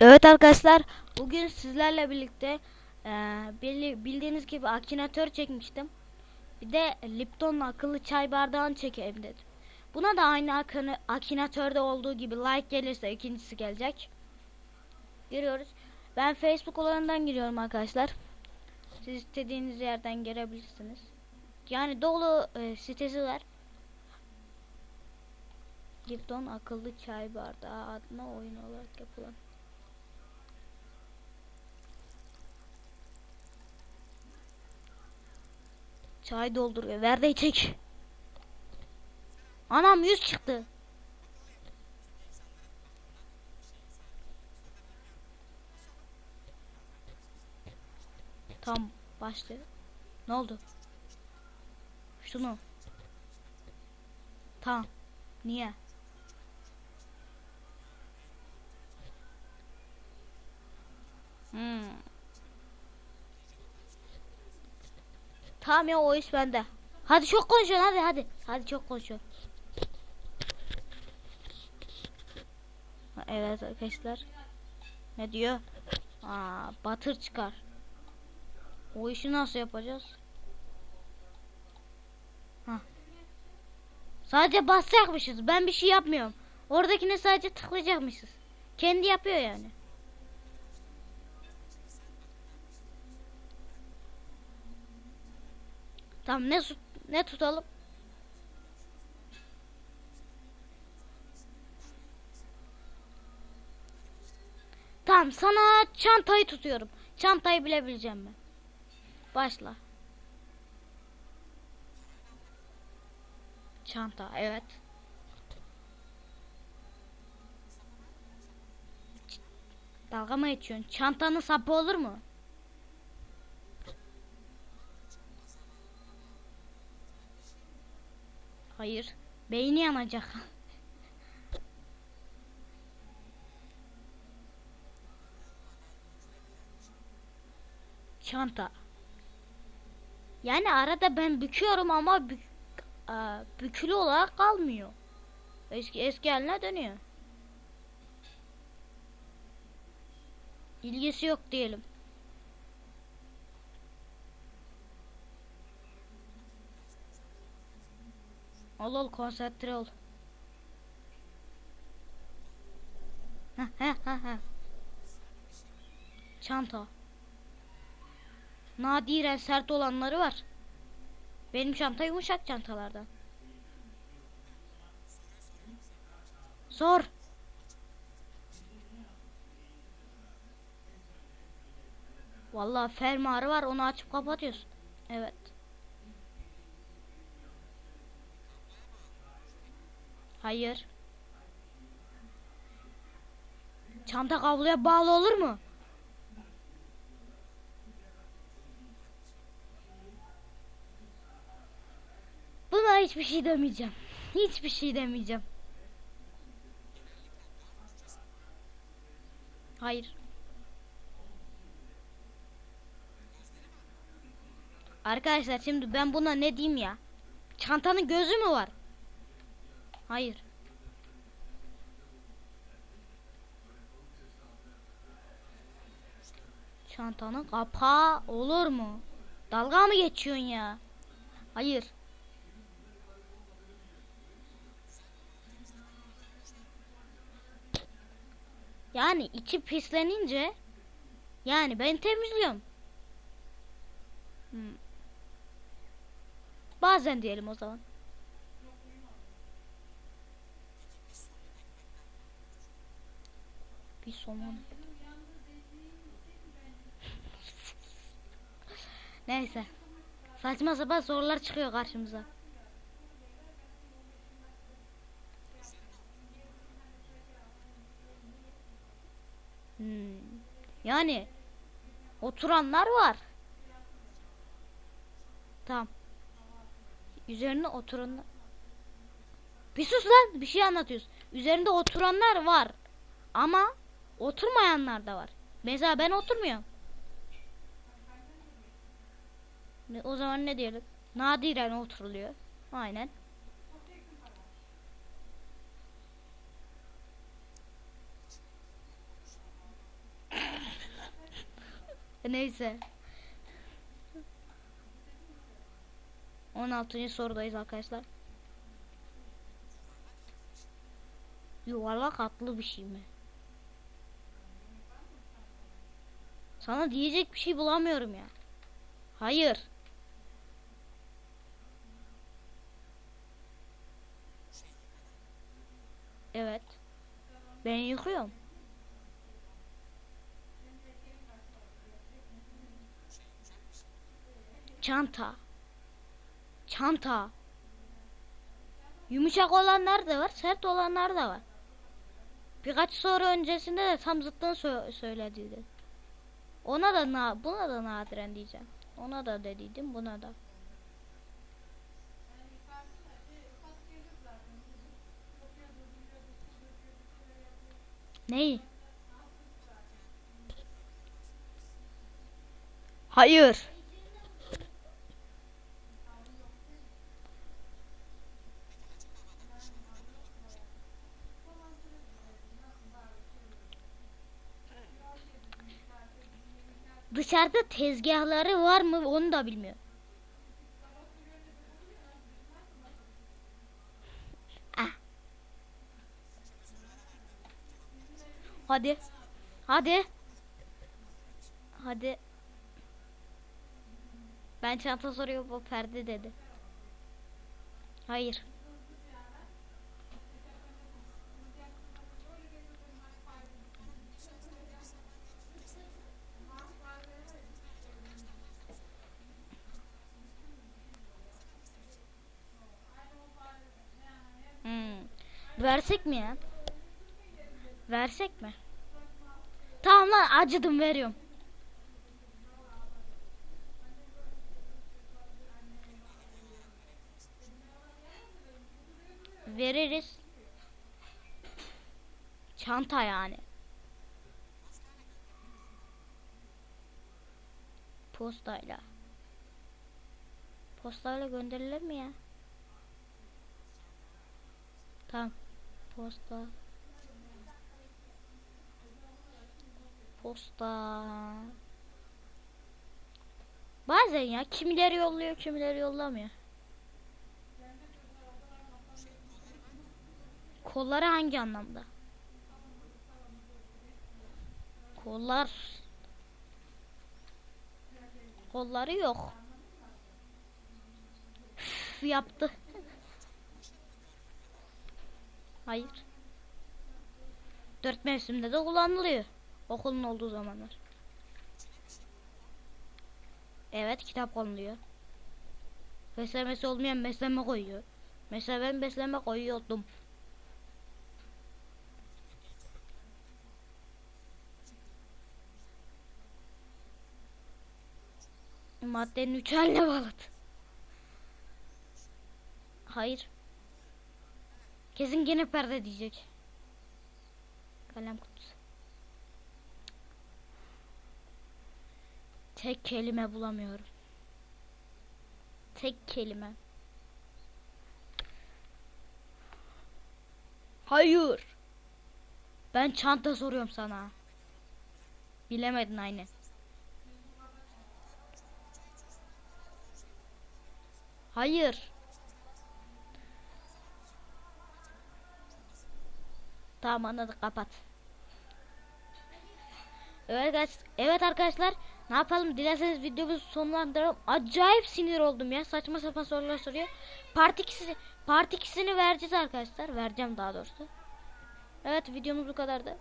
Evet arkadaşlar bugün sizlerle birlikte bildi- bildiğiniz gibi akinatör çekmiştim. Bir de Lipton'un akıllı çay bardağını çekeyim dedim. Buna da aynı akını, akinatörde olduğu gibi like gelirse ikincisi gelecek. Giriyoruz. Ben Facebook olanından giriyorum arkadaşlar. Siz istediğiniz yerden girebilirsiniz. Yani dolu e, sitesi var. Lipton akıllı çay bardağı adına oyun olarak yapılan. Çay dolduruyor. Ver de içek. Anam yüz çıktı. Tam başladı. Ne oldu? Şunu. Tamam. Niye? Hmm. Tamam ya o iş bende. Hadi çok konuşuyorsun hadi hadi. Hadi çok konuşuyorsun. Evet arkadaşlar. Ne diyor? Aa, batır çıkar. O işi nasıl yapacağız? Hah. Sadece basacakmışız. Ben bir şey yapmıyorum. Oradakine sadece tıklayacakmışız. Kendi yapıyor yani. Tamam ne ne tutalım? Tamam sana çantayı tutuyorum. Çantayı bilebileceğim ben. Başla. Çanta evet. Dalga mı geçiyorsun? Çantanın sapı olur mu? Hayır. Beyni yanacak. Çanta. Yani arada ben büküyorum ama bük, Aa, bükülü olarak kalmıyor. Eski eski haline dönüyor. İlgisi yok diyelim. Ol ol konsantre ol. Heh, heh. Çanta. Nadiren sert olanları var. Benim çanta yumuşak çantalardan. Sor. Vallahi fermuarı var onu açıp kapatıyorsun. Evet. Hayır. Çanta kabloya bağlı olur mu? Buna hiçbir şey demeyeceğim. Hiçbir şey demeyeceğim. Hayır. Arkadaşlar şimdi ben buna ne diyeyim ya? Çantanın gözü mü var? Hayır. Çantanın kapağı olur mu? Dalga mı geçiyorsun ya? Hayır. Yani içi pislenince yani ben temizliyorum. Hmm. Bazen diyelim o zaman. Bir somon. Neyse. Saçma sapan sorular çıkıyor karşımıza. Hmm. Yani oturanlar var. Tamam. Üzerine oturanlar. Bir sus lan bir şey anlatıyoruz. Üzerinde oturanlar var. Ama oturmayanlar da var. Mesela ben oturmuyorum. O zaman ne diyelim? Nadiren oturuluyor. Aynen. Neyse. 16. sorudayız arkadaşlar. Yuvarlak atlı bir şey mi? Sana diyecek bir şey bulamıyorum ya. Hayır. Evet. Ben yıkıyorum. Çanta. Çanta. Yumuşak olanlar da var, sert olanlar da var. Birkaç soru öncesinde de tam zıttını sö- söylediydi. Ona da na buna da nadiren diyeceğim. Ona da dediydim, buna da. Neyi? Hayır. Dışarıda tezgahları var mı onu da bilmiyorum. Ah. Hadi. Hadi. Hadi. Ben çanta soruyor bu perde dedi. Hayır. Hmm. Versek mi ya? Versek mi? Tamam lan acıdım veriyorum. Veririz. Çanta yani. Postayla. Postayla gönderilir mi ya? Tamam. Posta. Posta. Bazen ya kimileri yolluyor kimileri yollamıyor. Kolları hangi anlamda? Kollar. Kolları yok. Üf, yaptı. Hayır. Dört mevsimde de kullanılıyor. Okulun olduğu zamanlar. Evet kitap konuluyor. Beslemesi olmayan besleme koyuyor. Mesela ben besleme koyuyordum. Maddenin üç haline bağladı. Hayır. Kesin gene perde diyecek. Kalem kutusu. Tek kelime bulamıyorum. Tek kelime. Hayır. Ben çanta soruyorum sana. Bilemedin aynı. Hayır. Tamam anladık kapat. Evet evet arkadaşlar ne yapalım dilerseniz videomuzu sonlandıralım. Acayip sinir oldum ya saçma sapan sorular soruyor. Part 2'si part 2'sini vereceğiz arkadaşlar. Vereceğim daha doğrusu. Evet videomuz bu kadardı.